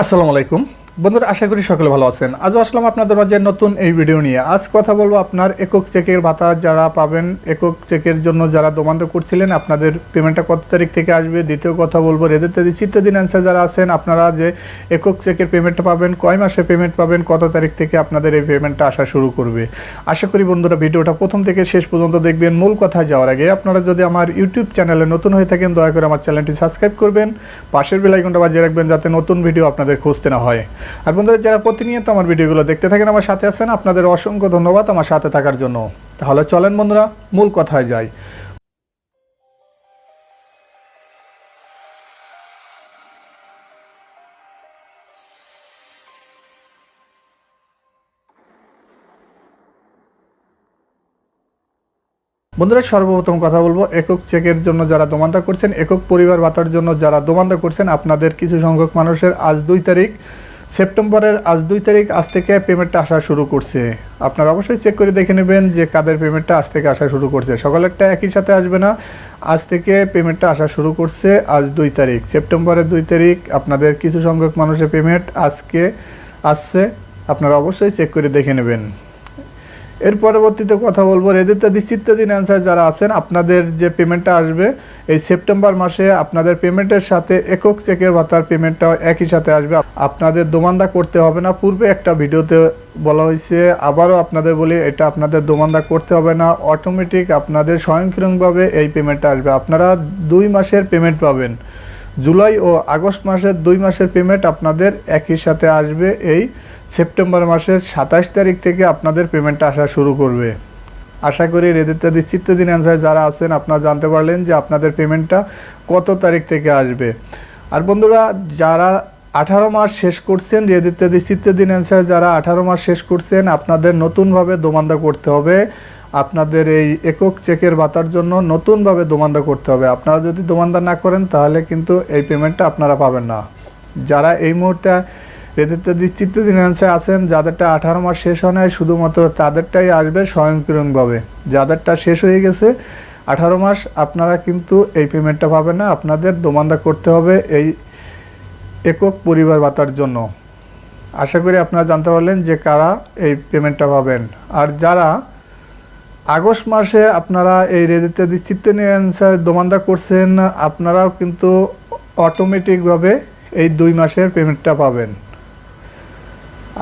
আসসালামু আলাইকুম। বন্ধুরা, আশা করি সকলে ভালো আছেন। আজও আসলাম আপনাদের মাঝে নতুন এই ভিডিও নিয়ে। আজ কথা বলব আপনার একক চেকের ভাতা যারা পাবেন, একক চেকের জন্য যারা দোমান্ত করছিলেন, আপনাদের পেমেন্টটা কত তারিখ থেকে আসবে, দ্বিতীয় কথা বলব রেদের চিত্তদিন অ্যান্সার যারা আছেন, আপনারা যে একক চেকের পেমেন্টটা পাবেন, কয় মাসে পেমেন্ট পাবেন, কত তারিখ থেকে আপনাদের এই পেমেন্টটা আসা শুরু করবে। আশা করি বন্ধুরা, ভিডিওটা প্রথম থেকে শেষ পর্যন্ত দেখবেন। মূল কথায় যাওয়ার আগে আপনারা যদি আমার ইউটিউব চ্যানেলে নতুন হয়ে থাকেন, দয়া করে আমার চ্যানেলটি সাবস্ক্রাইব করবেন। পাশের বেলাইকনটা বাজিয়ে রাখবেন, যাতে নতুন ভিডিও আপনাদের খুঁজতে না হয়। আর বন্ধুরা, যারা প্রতিনিয়ত আমার ভিডিওগুলো দেখতে থাকেন আমার সাথে আছেন, আপনাদের অসংখ্য ধন্যবাদ আমার সাথে থাকার জন্য। তাহলে চলেন বন্ধুরা, মূল কথায় যাই। বন্ধুরা, সর্বপ্রথম কথা বলব, একক চেকের জন্য যারা দোমান্দা করছেন, একক পরিবার ভাতার জন্য যারা দোমান্দা করছেন, আপনাদের কিছু সংখ্যক মানুষের আজ দুই তারিখ সেপ্টেম্বরের আজ দুই তারিখ, আজ থেকে পেমেন্টটা আসা শুরু করছে। আপনারা অবশ্যই চেক করে দেখে নেবেন যে কাদের পেমেন্টটা আজ থেকে আসা শুরু করছে। সকালেরটা একই সাথে আসবে না, আজ থেকে পেমেন্টটা আসা শুরু করছে আজ দুই তারিখ। সেপ্টেম্বরের দুই তারিখ, আপনাদের কিছু সংখ্যক মানুষের পেমেন্ট আজকে আসছে, আপনারা অবশ্যই চেক করে দেখে নেবেন। এর পরবর্তীতে কথা বলব। রেদিত্যাদি চিত্তাদিন অ্যান্সার যারা আছেন, আপনাদের যে পেমেন্টটা আসবে, এই সেপ্টেম্বর মাসে আপনাদের পেমেন্টের সাথে একক চেকের ভাতার পেমেন্টটাও একই সাথে আসবে। আপনাদের দোমান্দা করতে হবে না। পূর্বে একটা ভিডিওতে বলা হয়েছে, আবারও আপনাদের বলি, এটা আপনাদের দোমান্দা করতে হবে না। অটোমেটিক আপনাদের স্বয়ংক্রিয়ভাবে এই পেমেন্টটা আসবে। আপনারা দুই মাসের পেমেন্ট পাবেন। জুলাই ও আগস্ট মাসের দুই মাসের পেমেন্ট আপনাদের একই সাথে আসবে। এই সেপ্টেম্বর মাসের সাতাশ তারিখ থেকে আপনাদের পেমেন্টটা আসা শুরু করবে। আশা করি রেদিত্যাদি চিত্তদিন অ্যান্সার যারা আছেন, আপনারা জানতে পারলেন যে আপনাদের পেমেন্টটা কত তারিখ থেকে আসবে। আর বন্ধুরা, যারা আঠারো মাস শেষ করছেন রেদ ইত্যাদি চিত্তদিন অ্যান্সার যারা আঠারো মাস শেষ করছেন, আপনাদের নতুনভাবে দোমান্দা করতে হবে। আপনাদের এই একক চেকের ভাতার জন্য নতুনভাবে দোমান্দা করতে হবে। আপনারা যদি দোমান্দা না করেন, তাহলে কিন্তু এই পেমেন্টটা আপনারা পাবেন না। যারা এই মুহূর্তে এদেরটা চিত্তদিন অ্যান্সার আছেন, যাদেরটা আঠারো মাস শেষ হয় নাই, শুধুমাত্র তাদেরটাই আসবে স্বয়ংক্রিয়ভাবে। যাদেরটা শেষ হয়ে গেছে, আঠারো মাস আপনারা কিন্তু এই পেমেন্টটা পাবেন না। আপনাদের দোমান্দা করতে হবে এই একক পরিবার ভাতার জন্য। আশা করি আপনারা জানতে পারলেন যে কারা এই পেমেন্টটা পাবেন। আর যারা আগস্ট মাসে আপনারা এই রেজিতে নিয়ে অ্যান্সার দোমান্দা করছেন, আপনারাও কিন্তু অটোমেটিকভাবে এই দুই মাসের পেমেন্টটা পাবেন।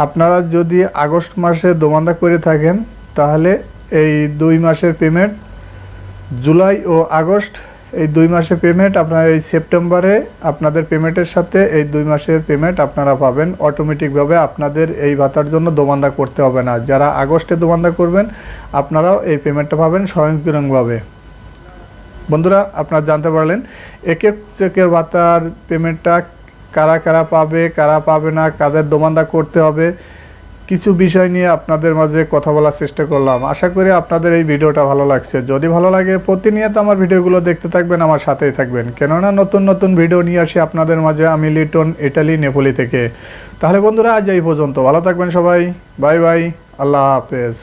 আপনারা যদি আগস্ট মাসে দোমান্দা করে থাকেন, তাহলে এই দুই মাসের পেমেন্ট জুলাই ও আগস্ট এই দুই মাসের পেমেন্ট আপনার এই সেপ্টেম্বরে আপনাদের পেমেন্টের সাথে এই দুই মাসের পেমেন্ট আপনারা পাবেন। অটোমেটিকভাবে আপনাদের এই ভাতার জন্য দোমান্দা করতে হবে না। যারা আগস্টে দোমান্দা করবেন, আপনারাও এই পেমেন্টটা পাবেন স্বয়ংক্রিয়ভাবে। বন্ধুরা, আপনারা জানতে পারলেন এক এক চেকের ভাতার পেমেন্টটা কারা কারা পাবে কারা পাবে না, কাদের দোমান্দা করতে হবে কিছু বিষয় নিয়ে আপনাদের মাঝে কথা বলার চেষ্টা করলাম। আশা করি আপনাদের এই ভিডিওটা ভালো লাগছে। যদি ভালো লাগে, প্রতিনিয়ত আমার ভিডিওগুলো দেখতে থাকবেন, আমার সাথেই থাকবেন। কেননা নতুন নতুন ভিডিও নিয়ে আসি আপনাদের মাঝে, আমি লিটন, ইটালি, নেপোলি থেকে। তাহলে বন্ধুরা, আজ এই পর্যন্ত। ভালো থাকবেন সবাই। Bye bye. আল্লাহ হাফেজ।